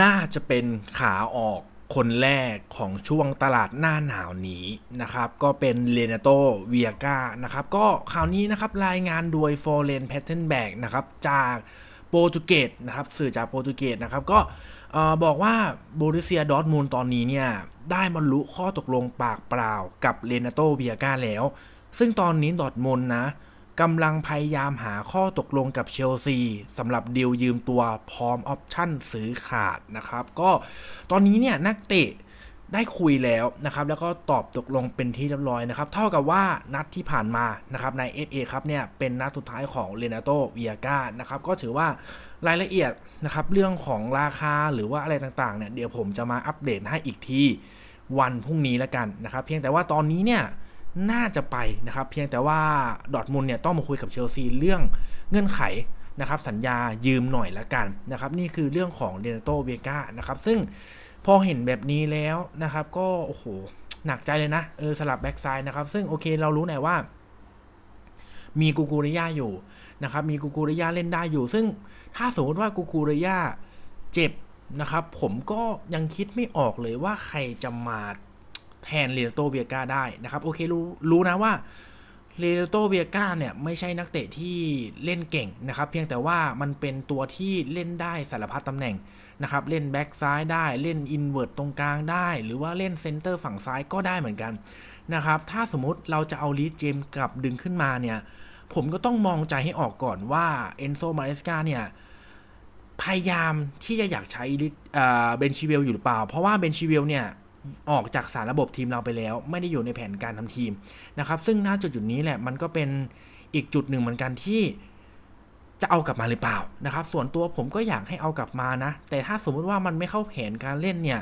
น่าจะเป็นขาออกคนแรกของช่วงตลาดหน้าหนาวนี้นะครับ ก็เป็นเลนาโตเวียกานะครับ ก็ข่าวนี้นะครับรายงานโดยฟอร์เรนแพทเทนแบกนะครับ จากโปรตุเกสนะครับสื่อจากโปรตุเกสนะครับ ก็บอกว่าโบริเซียดอร์ทมูลตอนนี้เนี่ย ได้บรรลุข้อตกลงปากเปล่ากับเลนาโตเวียกาแล้ว ซึ่งตอนนี้ดอร์ทมุนด์นะ กำลังพยายามหาข้อตกลงกับเชลซีสำหรับดีลยืมตัวพร้อมออปชั่นซื้อขาดนะครับ ก็ตอนนี้เนี่ยนักเตะได้คุยแล้วนะครับ แล้วก็ตอบตกลงเป็นที่เรียบร้อยนะครับ เท่ากับว่านัดที่ผ่านมานะครับใน FA ครับเนี่ยเป็นนัดสุดท้ายของเลนาโตเวียกานะครับ ก็ถือว่ารายละเอียดนะครับเรื่องของราคาหรือว่าอะไรต่างๆเนี่ยเดี๋ยวผมจะมาอัปเดตให้อีกทีวันพรุ่งนี้แล้วกันนะครับ เพียงแต่ว่าตอนนี้เนี่ย น่าจะไปนะครับ เพียงแต่ว่าดอทมุนเนี่ยต้องมาคุยกับเชลซีเรื่องเงื่อนไขนะครับ สัญญายืมหน่อยละกันนะครับ นี่คือเรื่องของเดนโตเวกานะครับ ซึ่งพอเห็นแบบนี้แล้วนะครับ ก็โอ้โหหนักใจเลยนะเออสลับแบ็กไซด์นะครับ ซึ่งโอเคเรารู้แน่ว่า มีกูกูริยาอยู่นะครับ มีกูกูริยาเล่นได้อยู่ ซึ่งถ้าสมมติว่ากูกูริยาเจ็บนะครับ ผมก็ยังคิดไม่ออกเลยว่าใครจะมา แทนเรโนโตเบียกาได้นะครับโอเครู้รู้นะว่าเรโนโตเบียกาเนี่ยไม่ใช่นักเตะที่เล่นเก่งนะครับ เพียงแต่ว่ามันเป็นตัวที่เล่นได้สารพัดตำแหน่งนะครับ เล่นแบ็กซ้ายได้เล่นอินเวอร์ตตรงกลางได้ หรือว่าเล่นเซนเตอร์ฝั่งซ้ายก็ได้เหมือนกันนะครับ ถ้าสมมติเราจะเอาลีดเจมส์กลับดึงขึ้นมาเนี่ย ผมก็ต้องมองใจให้ออกก่อนว่าเอนโซมาเรสกาเนี่ยพยายามที่จะอยากใช้เบนชิเวลอยู่หรือเปล่า เพราะว่าเบนชิเวลเนี่ย ออกจากสารระบบทีมเราไปแล้ว ไม่ได้อยู่ในแผนการทำทีมนะครับ ซึ่งณจุดจุดนี้แหละมันก็เป็นอีกจุดหนึ่งเหมือนกันที่จะเอากลับมาหรือเปล่านะครับ ส่วนตัวผมก็อยากให้เอากลับมานะ แต่ถ้าสมมุติว่ามันไม่เข้าแผนการเล่นเนี่ย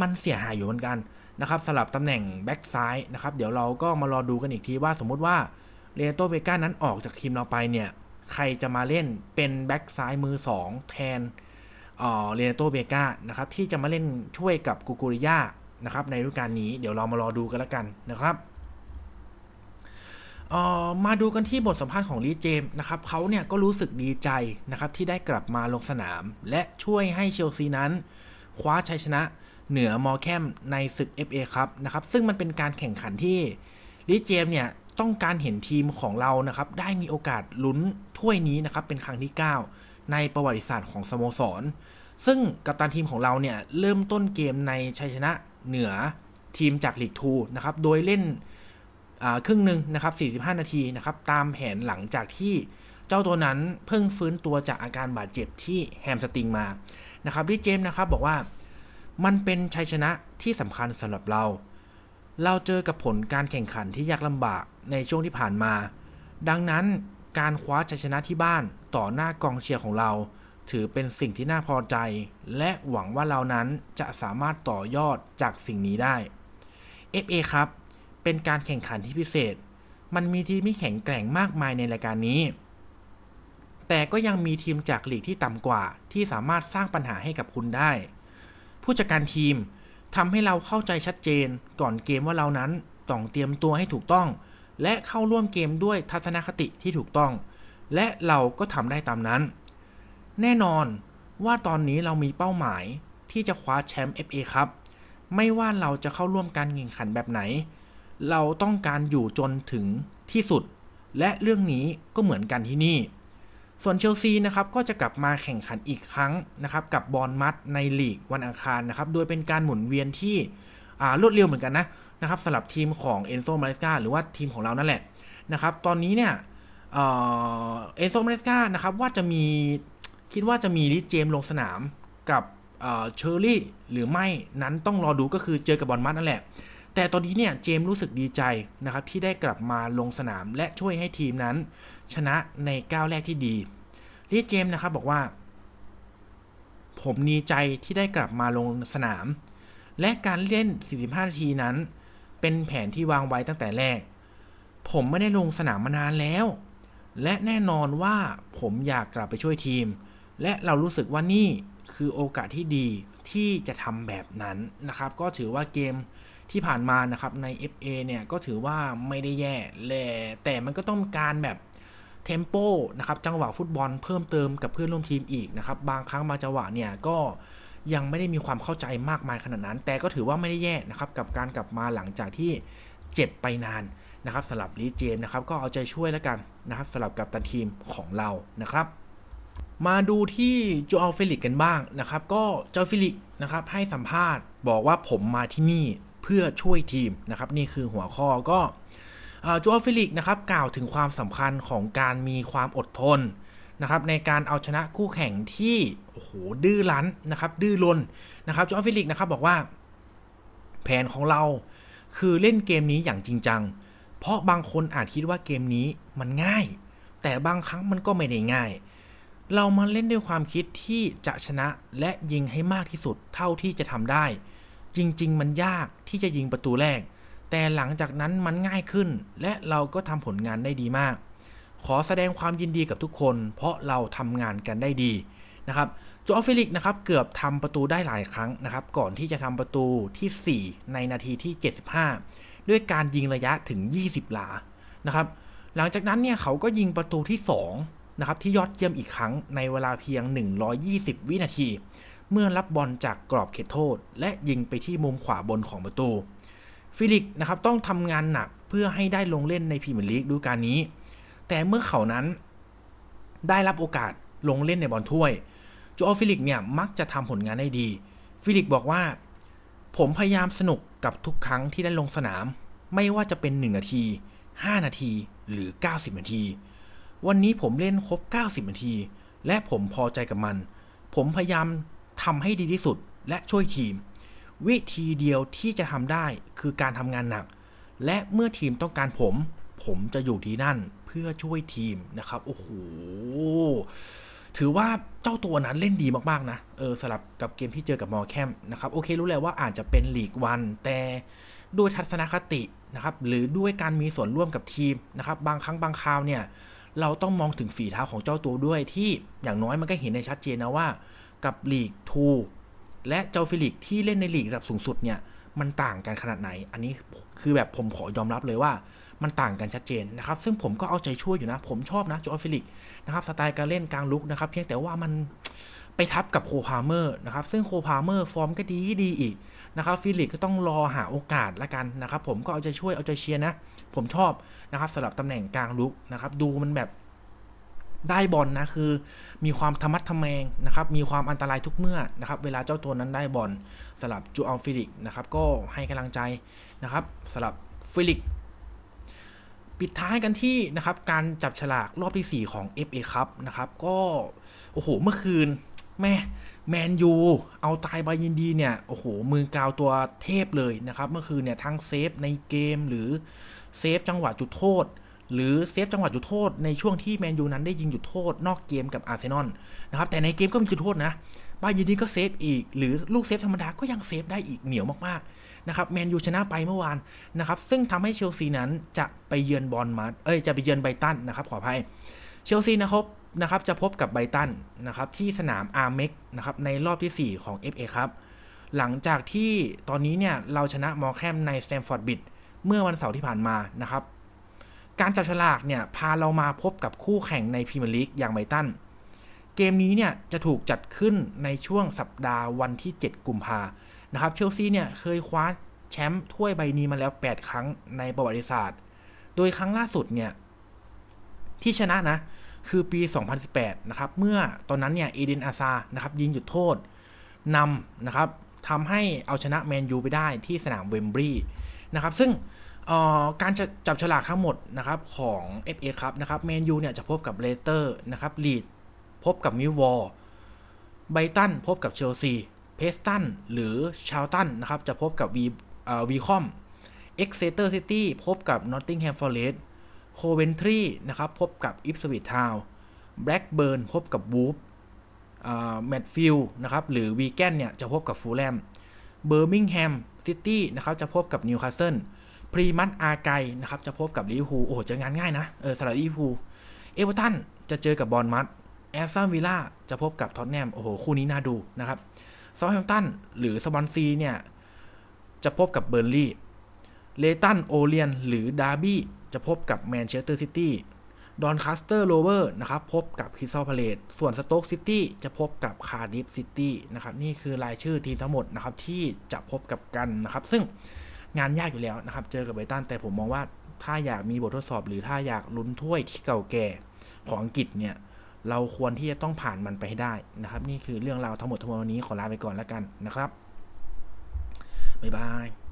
มันเสียหายอยู่เหมือนกันนะครับสลับตำแหน่งแบ็กซ้ายนะครับ เดี๋ยวเราก็มารอดูกันอีกทีว่าสมมุติว่าเรโตเบกานั้นออกจากทีมเราไปเนี่ย ใครจะมาเล่นเป็นแบ็กซ้ายมือ 2 แทน เรโตเบกานะครับที่จะมาเล่นช่วยกับกูกูริยานะครับในฤดูกาลนี้เดี๋ยวเรามารอดูกันแล้วกันนะครับมาดูกันที่บทสัมภาษณ์ของลีเจมนะครับเขาเนี่ยก็รู้สึกดีใจนะครับที่ได้กลับมาลงสนาม และช่วยให้เชลซีนั้น คว้าชัยชนะเหนือมอแคมในศึก FA ครับนะครับซึ่งมันเป็นการแข่งขันที่ลีเจมเนี่ยต้องการเห็นทีมของเรานะครับได้มีโอกาสลุ้นถ้วยนี้นะครับเป็นครั้งที่ 9 ในประวัติศาสตร์ของสโมสร ซึ่งกัปตันทีมของเราเนี่ยเริ่มต้นเกมในชัยชนะเหนือทีมจากลีกทูนะครับโดยเล่นครึ่งหนึ่งนะครับ 45 นาทีนะครับตามแผนหลังจากที่เจ้าตัวนั้นเพิ่งฟื้นตัวจากอาการบาดเจ็บที่แฮมสติงมานะครับดิเจมนะครับบอกว่ามันเป็นชัยชนะที่สำคัญสำหรับเรา เราเจอกับผลการแข่งขันที่ยากลำบากในช่วงที่ผ่านมา ดังนั้น การคว้าชัยชนะที่บ้านต่อหน้ากองเชียร์ของเรา ถือเป็นสิ่งที่น่าพอใจ และหวังว่าเรานั้นจะสามารถต่อยอดจากสิ่งนี้ได้ FA ครับ เป็นการแข่งขันที่พิเศษ มันมีทีมที่แข็งแกร่งมากมายในรายการนี้ แต่ก็ยังมีทีมจากลีกที่ต่ำกว่า ที่สามารถสร้างปัญหาให้กับคุณได้ ผู้จัดการทีมทำให้เราเข้าใจชัดเจนก่อนเกมว่าเรานั้นต้องเตรียมตัวให้ถูกต้อง และเข้าร่วมเกมด้วยทัศนคติที่ถูกต้อง และเราก็ทำได้ตามนั้น แน่นอนว่าตอนนี้เรามีเป้าหมายที่จะคว้าแชมป์ FA ครับ ไม่ว่าเราจะเข้าร่วมการแข่งขันแบบไหน เราต้องการอยู่จนถึงที่สุด และเรื่องนี้ก็เหมือนกันที่นี่ ส่วนเชลซีนะครับก็จะกลับมาแข่งขันอีกครั้งนะครับกับบอลมัดในลีกวันอังคารนะครับ โดยเป็นการหมุนเวียนที่รวดเร็วเหมือนกันนะ นะครับสำหรับทีมของเอนโซมาริสกาหรือว่าทีมของเรานั่นแหละนะครับ ตอนนี้เนี่ยเอนโซมาริสกานะครับว่าจะมีคิดว่าจะมีลิเจมลงสนามกับเชอร์รี่หรือไม่นั้นต้องรอดูก็คือเจอกับบอลมัดนั่นแหละ แต่ตอนนี้เนี่ยเจมรู้สึกดีใจนะครับที่ได้กลับมาลงสนามและช่วยให้ทีมนั้น ชนะในก้าวแรกที่ดีลิเจมนะครับบอกว่า ผมดีใจที่ได้กลับมาลงสนาม และการเล่น 45 นาทีนั้น เป็นแผนที่วางไว้ตั้งแต่แรก ผมไม่ได้ลงสนามมานานแล้ว และแน่นอนว่าผมอยากกลับไปช่วยทีม และเรารู้สึกว่านี่คือโอกาสที่ดีที่จะทำแบบนั้นนะครับ ก็ถือว่าเกมที่ผ่านมานะครับใน FA เนี่ยก็ถือว่าไม่ได้แย่แลแต่มันก็ต้องการแบบเทมโปนะครับจังหวะฟุตบอลเพิ่มเติมกับเพื่อนร่วมทีมอีกนะครับ บางครั้งบางจังหวะเนี่ยก็ ยังไม่ได้มีความเข้าใจมากมายขนาดนั้น แต่ก็ถือว่าไม่ได้แย่นะครับกับการกลับมาหลังจากที่เจ็บไปนานนะครับสำหรับลีเจมนะครับก็เอาใจช่วยแล้วกันนะครับสำหรับกับตันทีมของเรานะครับมาดูที่โจอัลเฟลิกกันบ้างนะครับ ก็โจอัลเฟลิกนะครับให้สัมภาษณ์บอกว่าผมมาที่นี่เพื่อช่วยทีมนะครับ นี่คือหัวข้อก็โจอัลเฟลิกนะครับกล่าวถึงความสำคัญของการมีความอดทน นะครับในการเอาชนะคู่แข่งที่โอ้โหดื้อรั้นนะครับดื้อรนนะครับจอัลเฟลิกนะครับบอกว่าแผนของเราคือเล่นเกมนี้อย่างจริงจัง เพราะบางคนอาจคิดว่าเกมนี้มันง่าย แต่บางครั้งมันก็ไม่ได้ง่าย เรามาเล่นด้วยความคิดที่จะชนะและยิงให้มากที่สุดเท่าที่จะทำได้ จริง ๆ มันยากที่จะยิงประตูแรก แต่หลังจากนั้นมันง่ายขึ้น และเราก็ทำผลงานได้ดีมาก ขอแสดงความยินดีกับทุกคน เพราะเราทำงานกันได้ดีนะครับโจอฟิลิกนะครับเกือบทำประตูได้หลายครั้งนะครับก่อนที่จะทำประตูที่ 4 ในนาทีที่ 75 ด้วยการยิงระยะถึง 20 หลานะครับหลังจากนั้นเนี่ยเขาก็ยิงประตูที่2นะครับที่ยอดเยี่ยมอีกครั้งในเวลาเพียง 120 วินาที เมื่อรับบอลจากกรอบเขตโทษ และยิงไปที่มุมขวาบนของประตู ฟิลิกนะครับต้องทำงานหนักเพื่อให้ได้ลงเล่นในพรีเมียร์ลีกดูการนี้ แต่เมื่อเขานั้นได้รับโอกาสลงเล่นในบอลถ้วยโจอฟิลิกเนี่ยมักจะทำผลงานได้ดี ฟิลิกบอกว่า ผมพยายามสนุกกับทุกครั้งที่ได้ลงสนาม ไม่ว่าจะเป็น 1 นาที 5 นาทีหรือ 90 นาที วันนี้ผมเล่นครบ 90 นาที และผมพอใจกับมัน ผมพยายามทำให้ดีที่สุดและช่วยทีม วิธีเดียวที่จะทำได้คือการทำงานหนัก และเมื่อทีมต้องการผม ผมจะอยู่ที่นั่น พื่อช่วยทีมนะครับ โอ้โห ถือว่าเจ้าตัวนั้นเล่นดีมาก ๆ นะ เออสลับกับเกมที่เจอกับมอแคมนะครับ โอเครู้แล้วว่าอาจจะเป็นลีกวัน แต่ด้วยทัศนคตินะครับ หรือด้วยการมีส่วนร่วมกับทีมนะครับ บางครั้งบางคราวเนี่ย เราต้องมองถึงฝีเท้าของเจ้าตัวด้วยที่อย่างน้อยมันก็เห็นในชัดเจนนะว่า กับลีก2และเจ้าฟิลิกที่เล่นในลีกระดับสูงสุดเนี่ย มันต่างกันขนาดไหน อันนี้คือแบบผมขอยอมรับเลยว่ามันต่างกันชัดเจนนะครับ ซึ่งผมก็เอาใจช่วยอยู่นะ ผมชอบนะโจอฟิลิกนะครับสไตล์การเล่นกลางลุกนะครับ เพียงแต่ว่ามันไปทับกับโคพาเมอร์นะครับ ซึ่งโคพาเมอร์ฟอร์มก็ดีดีอีกนะครับฟิลิกก็ต้องรอหาโอกาสละกันนะครับ ผมก็เอาใจช่วยเอาใจเชียร์นะ ผมชอบนะครับสำหรับตำแหน่งกลางลุกนะครับ ดูมันแบบ ได้บอลนะคือ มีความธรรมัดทะแมงนะครับมีความอันตรายทุกเมื่อนะครับเวลาเจ้าตัวนั้นได้บอลสำหรับจูอัลฟิลิกนะครับก็ให้กำลังใจนะครับสำหรับฟิลิกปิดท้ายกันที่นะครับการจับฉลากรอบที่ 4 ของ FA ครับนะครับก็โอ้โหเมื่อคืนแม่แมนยู เอาตายบายินดีเนี่ยโอ้โหมือกาวตัวเทพเลยนะครับ เมื่อคืนเนี่ยทั้งเซฟในเกมหรือเซฟจังหวะจุดโทษ หรือเซฟจังหวะจุดโทษในช่วงที่แมนยูนั้นได้ยิงจุดโทษนอกเกมกับอาร์เซนอลนะครับแต่ในเกมก็มีจุดโทษนะบายินดีก็เซฟอีก หรือลูกเซฟธรรมดาก็ยังเซฟได้อีกเหนียวมากๆนะครับแมนยูชนะไปเมื่อวานนะครับซึ่งทำให้เชลซีนั้นจะไปเยือนบอลมาเอ้ยจะไปเยือนไบตันนะครับขออภัยเชลซีนะครับนะครับจะพบกับไบตันนะครับที่สนามอาร์เม็กนะครับในรอบที่ 4 ของ FA ครับหลังจากที่ตอนนี้เนี่ยเราชนะมอแคมในสแตมฟอร์ดบิดเมื่อวันเสาร์ที่ผ่านมานะครับ การจับฉลากเนี่ยพาเรามาพบกับคู่แข่งในพรีเมียร์ลีกอย่างไบตัน เกมนี้เนี่ยจะถูกจัดขึ้นในช่วงสัปดาห์วันที่ 7 กุมภานะครับเชลซีเนี่ยเคยคว้าแชมป์ถ้วยใบนี้มาแล้ว 8 ครั้งในประวัติศาสตร์ โดยครั้งล่าสุดเนี่ยที่ชนะนะคือปี 2018 นะครับ เมื่อตอนนั้นเนี่ยเอเดนอาซา นะครับ ยิงหยุดโทษนำนะครับทำให้เอาชนะแมนยูไปได้ที่สนามเวมบรี นะครับ ซึ่งการจับฉลากทั้งหมดนะครับของ FA ครับนะครับแมนยูเนี่ยจะพบกับเลเตอร์นะครับลีดพบกับมิววอลไบตันพบกับเชลซีเพสตันหรือชาวตันนะครับจะพบกับวีวีคอมเอ็กเซเตอร์ซิตี้พบกับนอตติงแฮมฟอร์เรสต์โคเวนทรีนะครับพบกับอิฟสวิตทาวน์แบล็กเบิร์นพบกับวูฟแมดฟิลนะครับหรือวีแกนเนี่ยจะพบกับฟูลแลมเบอร์มิงแฮม ซิตี้นะครับจะพบกับนิวคาสเซิลพรีมัตอาไกนะครับจะพบกับลิเวอร์พูลโอ้โหเจองานง่ายนะเออสำหรับลิเวอร์พูลเอเวอร์ตันจะเจอกับบอลมัดแอสตันวิลล่าจะพบกับท็อตแนมโอ้โหคู่นี้น่าดูนะครับซาท์แฮมป์ตันหรือสปอนซีเนี่ยจะพบกับเบอร์ลี่เลตันโอเลียนหรือดาร์บี้จะพบกับแมนเชสเตอร์ซิตี้ ดอนคาสเตอร์โรเวอร์นะครับพบกับคริสตัลพาเลตส่วนสโต๊กซิตี้จะพบกับคาร์ดิฟซิตี้นะครับนี่คือรายชื่อทีมทั้งหมดนะครับที่จะพบกับกันนะครับ ซึ่งงานยากอยู่แล้วนะครับเจอกับไบตันแต่ผมมองว่าถ้าอยากมีบททดสอบหรือถ้าอยากลุ้นถ้วยที่เก่าแก่ของอังกฤษเนี่ยเราควรที่จะต้องผ่านมันไปให้ได้นะครับ นี่คือเรื่องราวทั้งหมดทั้งมวลวันนี้ขอลาไปก่อนแล้วกันนะครับบ๊ายบาย